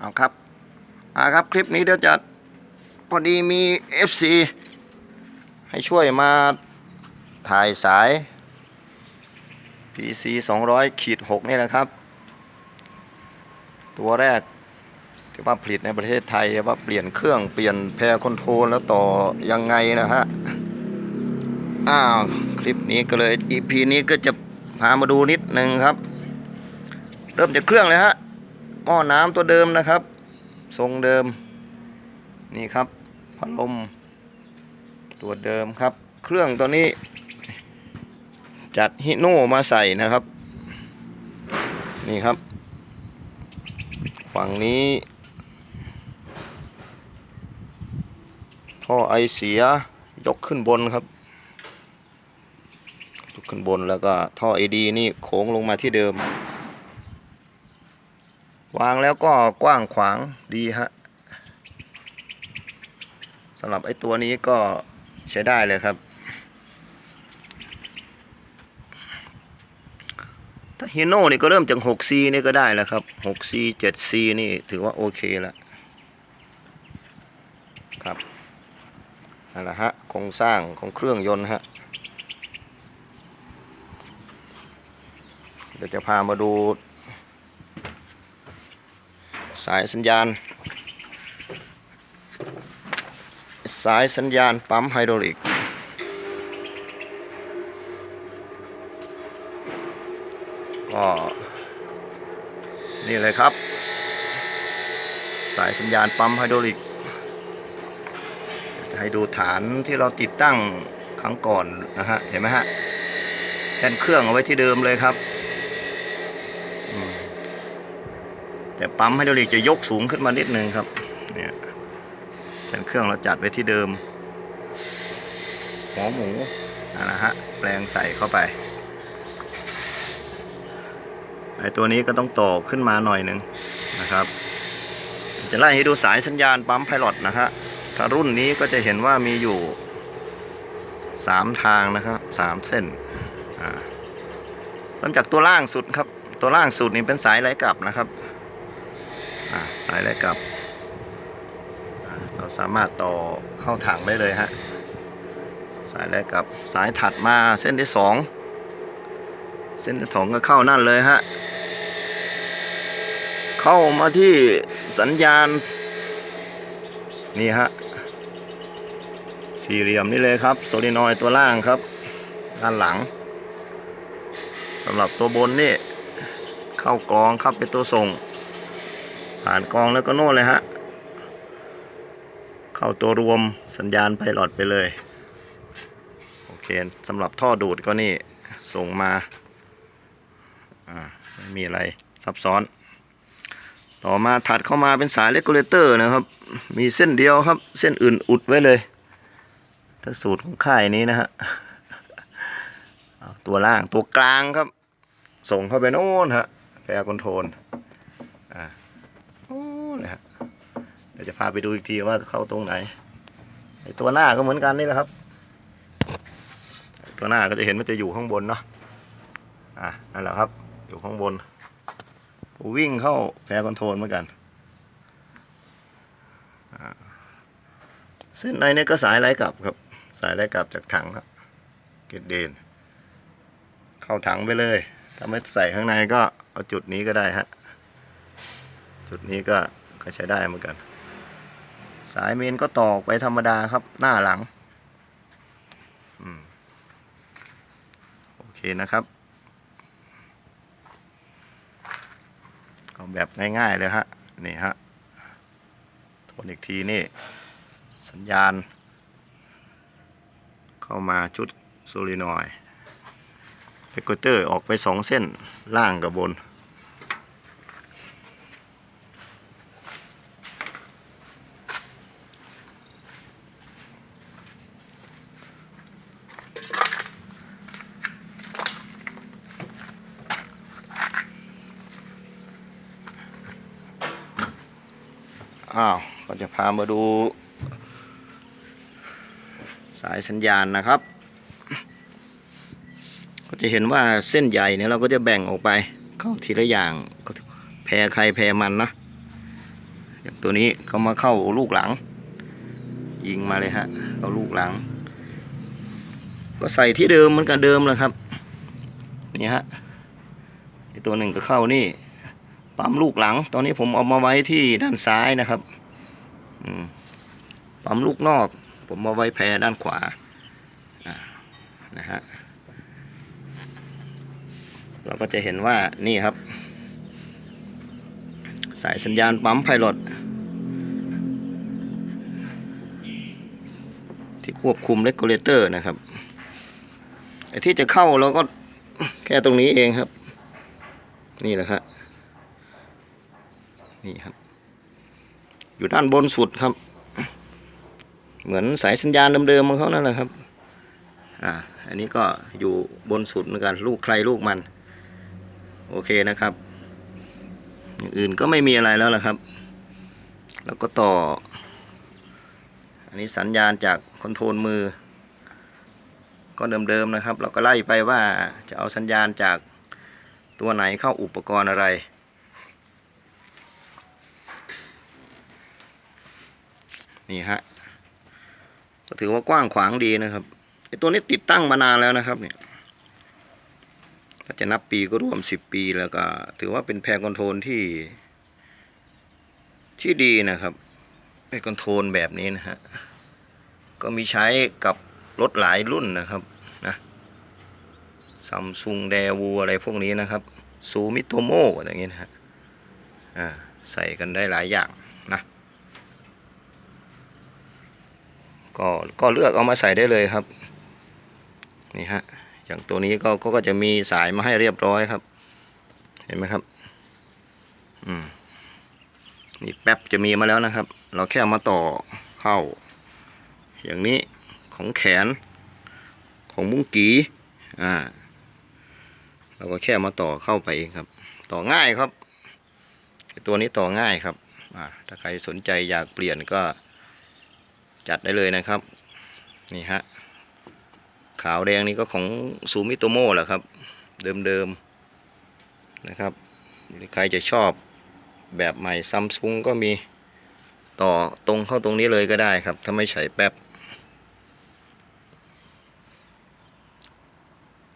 เอาครับอ่าครับคลิปนี้เดี๋ยวจะพอดีมี FC ให้ช่วยมาถ่ายสาย PC 200ขีด6นี่แหละครับ ตัวแรกที่ว่าผลิตในประเทศไทยว่าเปลี่ยนเครื่องเปลี่ยนแพรคอนโทรลแล้วต่อยังไงนะฮะ อ้าว คลิปนี้ก็เลย EP นี้ก็จะพามาดูนิดนึงครับ เริ่มจากเครื่องเลยฮะ หม้อน้ำตัวเดิมนะครับ ทรงเดิม นี่ครับพัดลม ตัวเดิมครับ เครื่องตัวนี้ จัดฮิโน่มาใส่นะครับ นี่ครับ ฝั่งนี้ ท่อไอเสียยกขึ้นบนครับยกขึ้นบนแล้วก็ท่อไอดีนี่โค้งลงมาที่เดิม วางแล้วก็กว้างขวางดีฮะสำหรับไอ้ตัวนี้ก็ใช้ได้เลยครับ ถ้าฮีโน่นี่ก็เริ่มจาก 6C นี่ก็ได้แล้วครับ 6C 7C นี่ถือว่าโอเคแล้วครับนั่นแหละฮะโครงสร้างของเครื่องยนต์ฮะเดี๋ยวจะพามาดู สายสัญญาณ สายสัญญาณปั๊มไฮดรอลิก ก็นี่เลยครับ สายสัญญาณปั๊มไฮดรอลิก จะให้ดูฐานที่เราติดตั้งครั้งก่อนนะฮะ เห็นไหมฮะแทนเครื่องเอาไว้ที่เดิมเลยครับ แต่ปั๊มไฮดรอลิกจะยกสูงขึ้นมานิดนึงครับเนี่ยแทนเครื่องเราจัดไว้ที่เดิมหัวหมูนั่นนะฮะแปลงใส่เข้าไปไอตัวนี้ก็ต้องต่อขึ้นมาหน่อยหนึ่งนะครับ จะไล่ให้ดูสายสัญญาณปั๊มไพลอตนะฮะถ้ารุ่นนี้ก็จะเห็นว่ามีอยู่ 3 ทางนะครับสามเส้นอ่าเริ่มจากตัวล่างสุดครับ ตัวล่างสุดนี่เป็นสายไหลกลับนะครับอ่า สายไหลกลับ เราสามารถต่อเข้าถังได้เลยฮะ สายไหลกลับ สายถัดมาเส้นที่สอง เส้นที่สองก็เข้านั่นเลยฮะ เข้ามาที่สัญญาณ นี่ฮะ สี่เหลี่ยมนี่เลยครับ โซลินอยตัวล่างครับ ด้านหลังสำหรับตัวบนนี่ เข้ากรองครับเป็นตัวส่ง ผ่านกองแล้วก็โน่นเลยฮะ เข้าตัวรวมสัญญาณไพลอตไปเลย โอเคสำหรับท่อดูดก็นี่ ส่งมาไม่มีอะไรซับซ้อน ต่อมาถัดเข้ามาเป็นสายเลกูเลเตอร์นะครับ มีเส้นเดียวครับ เส้นอื่นอุดไว้เลย ถ้าสูตรของค่ายนี้นะฮะตัวล่างตัวกลางครับ ส่งเข้าไปโน่นฮะแพรคอนโทรล โอ้เลยฮะเดี๋ยวจะพาไปดูอีกทีว่าเข้าตรงไหนไอตัวหน้าก็เหมือนกันนี่แหละครับ ตัวหน้าก็จะเห็นมันจะอยู่ข้างบนเนาะอะนั่นแหละครับอยู่ข้างบน วิ่งเข้าแพรคอนโทรลเหมือนกันเส้นในนี้ก็สายไหลกลับครับ สายไหลกลับจากถังครับเกตเดน เข้าถังไปเลยถ้าไม่ใส่ข้างในก็เอาจุดนี้ก็ได้ฮะจุดนี้ก็ ก็ใช้ได้เหมือนกัน สายเมนก็ตอกไปธรรมดาครับหน้าหลังอโอเคนะครับ เอาแบบง่ายๆเลยฮะ นี่ฮะทวนอีกทีนี่ สัญญาณ เข้ามาชุดโซลินอยด์เรกเตอร์ออกไปสองเส้นล่างกับบน อ้าวก็จะพามาดู สายสัญญาณนะครับ ก็จะเห็นว่าเส้นใหญ่เนี่ยเราก็จะแบ่งออกไปเข้าทีละอย่างแพรใครแพรมันนะอย่างตัวนี้ก็มาเข้าลูกหลัง ยิงมาเลยฮะเข้าลูกหลัง ก็ใส่ที่เดิมเหมันกันเดิมเลยครับนี่ฮะตัวหนึ่งก็เข้านี่ ปั๊มลูกหลัง ตอนนี้ผมเอามาไว้ที่ด้านซ้ายนะครับปั๊มลูกนอก ผมมาไว้แพรด้านขวาอ่านะฮะเราก็จะเห็นว่านี่ครับ สายสัญญาณปั๊มไพลอตที่ควบคุมเลกูเลเตอร์นะครับไอ้ที่จะเข้าเราก็แค่ตรงนี้เองครับ นี่แหละครับ นี่ครับ อยู่ด้านบนสุดครับ เหมือนสายสัญญาณเดิมๆของเขานั่นแหละครับ อ่า อันนี้ก็อยู่บนสุดเหมือนกันลูกใครลูกมัน โอเคนะครับ อย่างอื่นก็ไม่มีอะไรแล้วล่ะครับ แล้วก็ต่อ อันนี้สัญญาณจากคอนโทรลมือ ก็เดิมๆนะครับ เราก็ไล่ไปว่าจะเอาสัญญาณจากตัวไหนเข้าอุปกรณ์อะไร นี่ฮะก็ถือว่ากว้างขวางดีนะครับไอตัวนี้ติดตั้งมานานแล้วนะครับเนี่ยถ้าจะนับปีก็ร่วมสิบปีแล้วก็ ถือว่าเป็นแพรคอนโทรลที่ ที่ดีนะครับแพรคอนโทรลแบบนี้นะฮะก็มีใช้กับรถหลายรุ่นนะครับนะซัมซุงเดวูอะไรพวกนี้นะครับซูมิโตโมอย่างนี้นะฮะอ่าใส่กันได้หลายอย่างนะ ก็ก็เลือกเอามาใส่ได้เลยครับนี่ฮะอย่างตัวนี้ก็ก็จะมีสายมาให้เรียบร้อยครับ เห็นไหมครับอืมนี่แป๊บจะมีมาแล้วนะครับ เราแค่มาต่อเข้า อย่างนี้ของแขน ของมุ้งกีอ่าเราก็แค่มาต่อเข้าไปเองครับ ต่อง่ายครับ ตัวนี้ต่อง่ายครับอ่าถ้าใครสนใจอยากเปลี่ยนก็ จัดได้เลยนะครับ นี่ฮะ ขาวแดงนี่ก็ของซูมิโตโมแหละครับ เดิมๆนะครับหรือใครจะชอบแบบใหม่ซัมซุงก็มีต่อตรงเข้าตรงนี้เลยก็ได้ครับ ถ้าไม่ใช้แป๊บ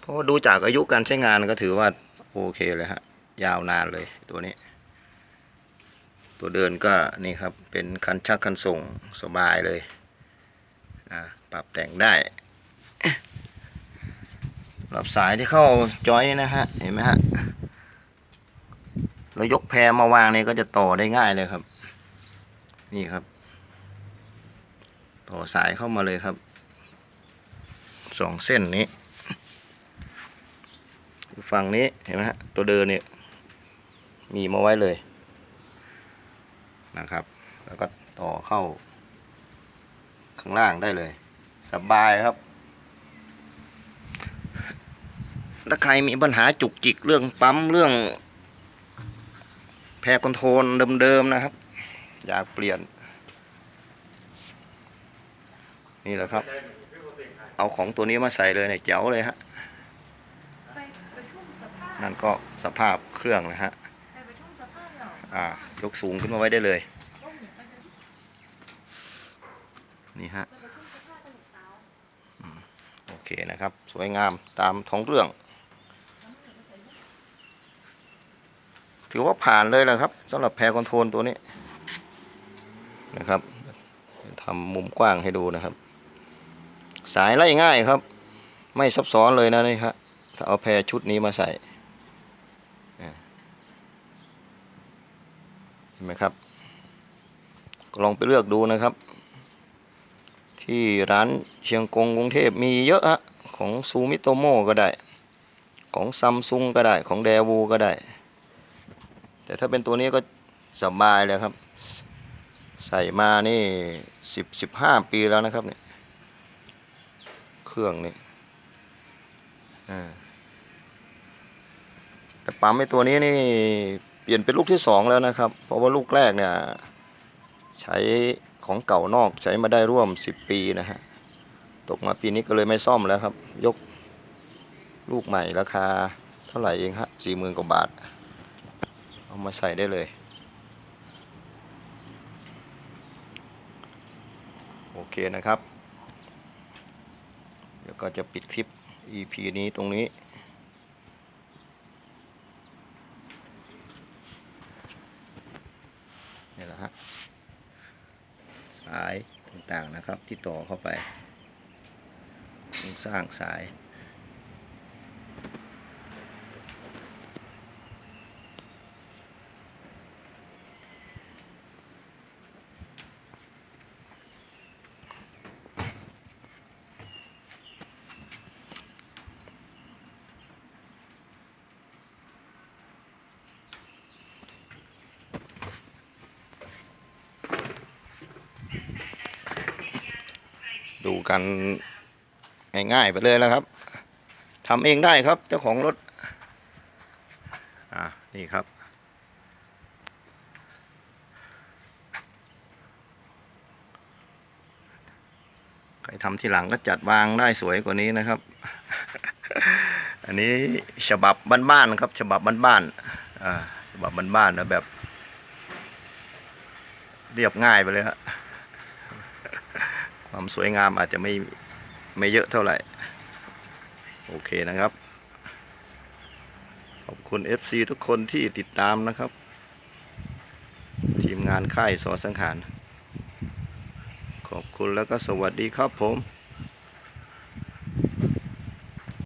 เพราะดูจากอายุการใช้งานก็ถือว่าโอเคเลยฮะ ยาวนานเลยตัวนี้ ตัวเดินก็นี่ครับเป็นคันชักคันส่งสบายเลยอ่าปรับแต่งได้หลับสายที่เข้าจอยนะฮะเห็นไหมฮะเรายกแพรมาวางเนี่ยก็จะต่อได้ง่ายเลยครับ นี่ครับ ต่อสายเข้ามาเลยครับสองเส้นนี้ฝั่งนี้เห็นไหมฮะตัวเดินเนี่ยมีมาไว้เลย นะครับ แล้วก็ต่อเข้า ข้างล่างได้เลย สบายครับ ถ้าใครมีปัญหาจุกจิกเรื่องปั๊มเรื่อง แพรคอนโทรลเดิมๆนะครับ อยากเปลี่ยน นี่แหละครับ เอาของตัวนี้มาใส่เลยเนี่ยเจ๋วเลยฮะไปประชุมสภานั่นก็สภาพเครื่องนะฮะไปประชุมสภาเหร อ่ายกสูงขึ้นมาไว้ได้เลย นี่ฮะโอเคนะครับ สวยงามตามท้องเรื่อง ถือว่าผ่านเลยแหละครับสำหรับแพรคอนโทรลตัวนี้นะครับทำมุมกว้างให้ดูนะครับ สายไล่ง่ายครับ ไม่ซับซ้อนเลยนะนี่ครับถ้าเอาแพรชุดนี้มาใส่อ่าเห็น ไหมครับ ลองไปเลือกดูนะครับ ที่ร้านเชียงกงกรุงเทพมีเยอะฮะของซูมิโตโมก็ได้ ของซัมซุงก็ได้ของเดวูก็ได้ แต่ถ้าเป็นตัวนี้ก็สบายเลยครับ ใส่มานี่สิบสิบห้าปีแล้วนะครับเนี่ยเครื่องนี่แต่ปั๊มไอ้ตัวนี้นี่ เปลี่ยนเป็นลูกที่สองแล้วนะครับ เพราะว่าลูกแรกเนี่ยใช้ของเก่านอกใช้มาได้ร่วม 10 ปีนะฮะตกมาปีนี้ก็เลยไม่ซ่อมแล้วครับ ยกลูกใหม่ราคาเท่าไหร่เองฮะสี่หมื่นกว่าบาท เอามาใส่ได้เลย โอเคนะครับ เดี๋ยวก็จะปิดคลิป EP นี้ตรงนี้ายต่างๆนะครับ ที่ต่อเข้าไปโครงสร้างสาย ดูกันง่ายๆไปเลยแล้วครับทำเองได้ครับเจ้าของรถ อ่านี่ครับ ใครทำที่หลังก็จัดวางได้สวยกว่านี้นะครับ อันนี้ฉบับบ้านๆครับ ฉบับบ้านๆอ่าฉบับบ้านๆนะแบบ เรียบง่ายไปเลยฮะ ความสวยงามอาจจะไม่ไม่เยอะเท่าไหร่ โอเคนะครับ ขอบคุณ FC ทุกคนที่ติดตามนะครับ ทีมงานค่ายสอสังหาร ขอบคุณแล้วก็สวัสดีครับผม